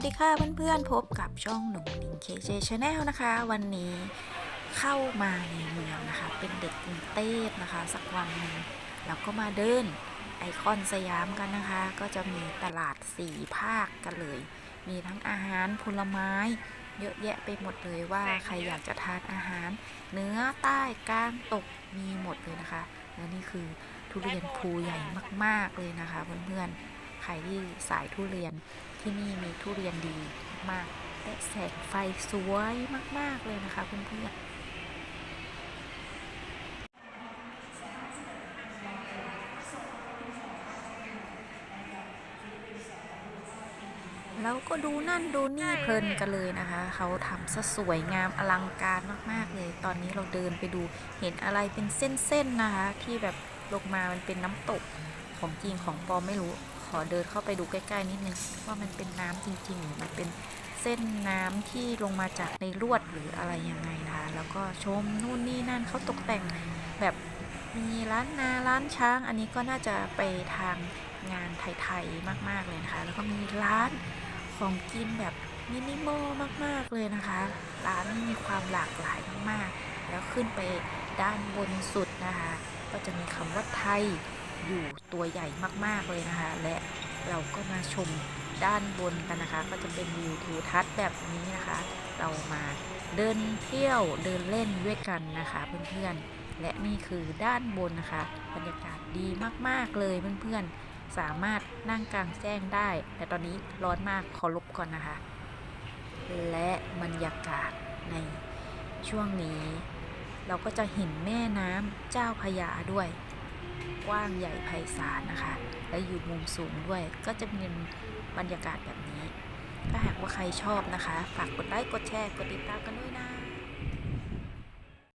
วัสดีค่ะเพื่อนๆ พบกับช่องหนุ่มนิงเคเจชาแนลนะคะ วันนี้เข้ามาในเมืองนะคะ เป็นเด็กกรุงเทพนะคะ สักวันหนึ่งเราก็มาเดินไอคอนสยามกันนะคะ ก็จะมีตลาดสี่ภาคกันเลย มีทั้งอาหารผลไม้ เยอะแยะไปหมดเลยว่าใครอยากจะทานอาหาร เนื้อใต้กลางตกมีหมดเลยนะคะ และนี่คือทุเรียนภูใหญ่มาก ๆเลยนะคะเพื่อนๆ รที่สายทุเรียนที่นี่มีทุเรียนดีมากและแสงไฟสวยมาก ๆ เลยนะคะเพื่อนๆแล้วก็ดูนั่นดูนี่เพลินกันเลยนะคะ เขาทำซะสวยงามอลังการมากๆเลย ตอนนี้เราเดินไปดูเห็นอะไรเป็นเส้นๆนะคะ ที่แบบลงมามันเป็นน้ำตกของจริงของปลอมไม่รู้ ขอเดินเข้าไปดูใกล้ๆนิดนึงว่ามันเป็นน้ำจริงๆหรือมันเป็นเส้นน้ำที่ลงมาจากในลวดหรืออะไรยังไงนะคะแล้วก็ชมนู่นนี่นั่นเขาตกแต่งแบบมีร้านนาร้านช้าง อันนี้ก็น่าจะไปทางงานไทยๆมาก ๆเลยนะคะ แล้วก็มีร้านของกินแบบมินิมอลมากๆเลยนะคะ ร้านมีความหลากหลายมากๆ แล้วขึ้นไปด้านบนสุดนะคะ ก็จะมีคำว่าไทย อยู่ตัวใหญ่มากๆเลยนะคะ และเราก็มาชมด้านบนกันนะคะ ก็จะเป็นวิวทิวทัศน์แบบนี้นะคะ เรามาเดินเที่ยวเดินเล่นด้วยกันนะคะเพื่อนๆ และนี่คือด้านบนนะคะ บรรยากาศดีมากๆเลยเพื่อนๆ สามารถนั่งกลางแจ้งได้ แต่ตอนนี้ร้อนมากขอลบก่อนนะคะ และบรรยากาศในช่วงนี้ เราก็จะเห็นแม่น้ำเจ้าพยาด้วย กว้างใหญ่ไพศาลนะคะ และอยู่มุมสูงด้วย ก็จะเป็นบรรยากาศแบบนี้ ถ้าหากว่าใครชอบนะคะ ฝากกดไลค์ กดแชร์ กดติดตามกันด้วยนะ